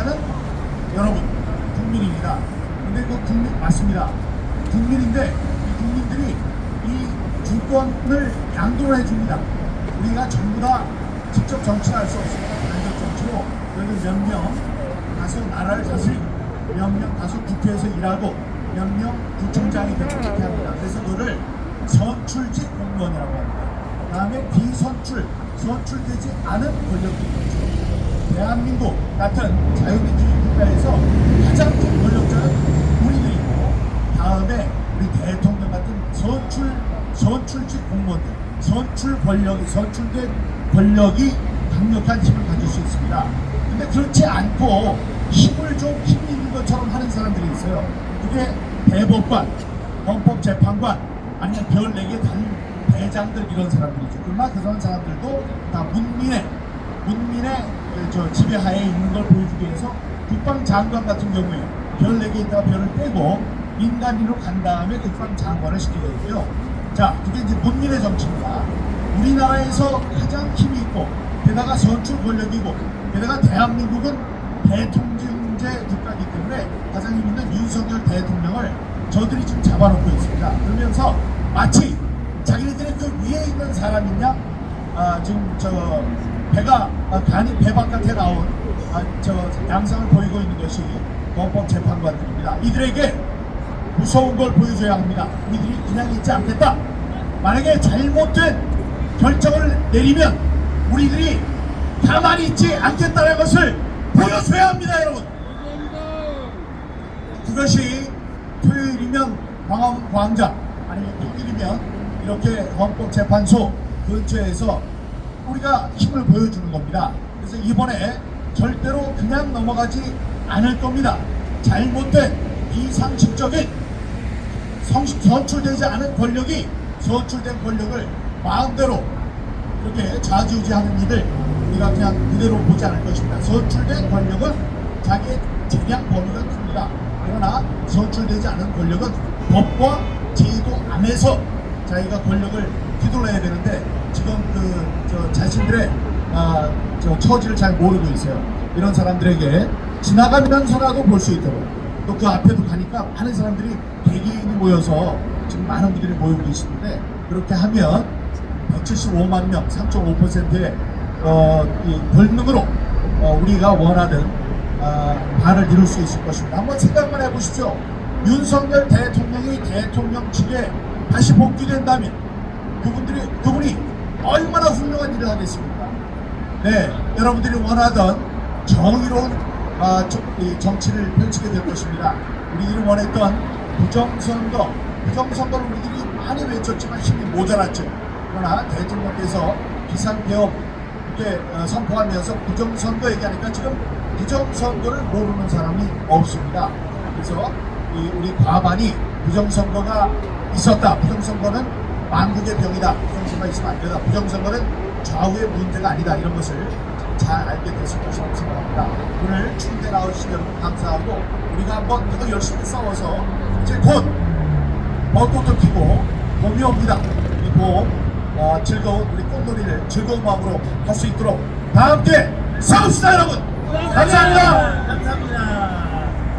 권력자는 여러분 국민입니다. 근데 그 국민 맞습니다. 국민인데 이 국민들이 이 주권을 양도를 해줍니다. 우리가 전부 다 직접 정치를 할수 없습니다. 간접 정치로 그래도 몇명 다소 나라를 다스리고 몇명 다소 국회에서 일하고 몇명 구청장이 되고 이렇게 합니다. 그래서 그거를 선출직 공무원이라고 합니다. 다음에 비선출, 선출되지 않은 권력들이 있죠. 대한민국 같은 자유민주주의 국가에서 가장 큰 권력자는 우리들이고 다음에 우리 대통령 같은 선출 선출직 공무원들 선출 권력이 선출된 권력이 강력한 힘을 가질 수 있습니다. 근데 그렇지 않고 힘을 좀 힘이 있는 것처럼 하는 사람들이 있어요. 그게 대법관, 헌법재판관 아니면 별 4개 단 대장들 이런 사람들이죠. 그러나 그런 사람들도 다 문민의 문민의 그 저 지배하에 있는 걸 보여주기 위해서 국방장관 같은 경우에 별 4개 있다가 별을 빼고 민간인으로 간 다음에 국방장관을 시키게 되고요. 자, 그게 이제 문민의 정치입니다. 우리나라에서 가장 힘이 있고 게다가 선출 권력이고 게다가 대한민국은 대통령제 국가이기 때문에 가장 힘 있는 윤석열 대통령을 저들이 지금 잡아놓고 있습니다. 그러면서 마치 자기네들의 그 위에 있는 사람이냐 아, 지금 저 배가 아, 간이 배 바깥에 나온 아, 저 양상을 보이고 있는 것이 헌법 재판관들입니다. 이들에게 무서운 걸 보여줘야 합니다. 우리들이 그냥 있지 않겠다. 만약에 잘못된 결정을 내리면 우리들이 가만히 있지 않겠다는 것을 보여줘야 합니다, 여러분. 그것이 토요일이면 광화문 광장 아니면 평일이면 이렇게 헌법재판소 근처에서 우리가 힘을 보여주는 겁니다. 그래서 이번에 절대로 그냥 넘어가지 않을 겁니다. 잘못된 비상식적인 성식 선출되지 않은 권력이 선출된 권력을 마음대로 이렇게 좌지우지하는 일을 우리가 그냥 그대로 보지 않을 것입니다. 선출된 권력은 자기의 재량 범위가 큽니다. 그러나 선출되지 않은 권력은 법과 제도 안에서 자기가 권력을 휘둘러야 되는데 지금 그저 자신들의 아, 저 처지를 잘 모르고 있어요. 이런 사람들에게 지나가면서라도 볼 수 있도록 또 그 앞에도 가니까 많은 사람들이 대기인이 모여서 지금 많은 분들이 모이고 계시는데 그렇게 하면 175만 명, 3.5%의 어, 이 권능으로 어, 우리가 원하는 아, 바를 이룰 수 있을 것입니다. 한번 생각만 해보십시오. 윤석열 대통령이 대통령직에 다시 복귀된다면 그분들이 그분이 얼마나 훌륭한 일을 하겠습니까? 네, 여러분들이 원하던 정의로운 아, 정, 이 정치를 펼치게 될 것입니다. 우리들이 원했던 부정선거, 부정선거를 우리들이 많이 외쳤지만 힘이 모자랐죠. 그러나 대통령께서 비상개업 이렇게 어, 선포하면서 부정선거 얘기하니까 지금 부정선거를 모르는 사람이 없습니다. 그래서 이 우리 과반이 부정선거가 있었다. 부정선거는 망국의 병이다. 부정선거가 있으면 안 되다. 부정선거는 좌우의 문제가 아니다. 이런 것을 잘 알게 되실 것이라고 생각합니다. 오늘 충대 나오신 여러분 감사하고 우리가 한번 더 열심히 싸워서 이제 곧 벚꽃도 피고 봄이 옵니다. 이 봄, 어, 즐거운 우리 꽃놀이를 즐거운 마음으로 할 수 있도록 다 함께 싸웁시다 여러분! 감사합니다! 감사합니다.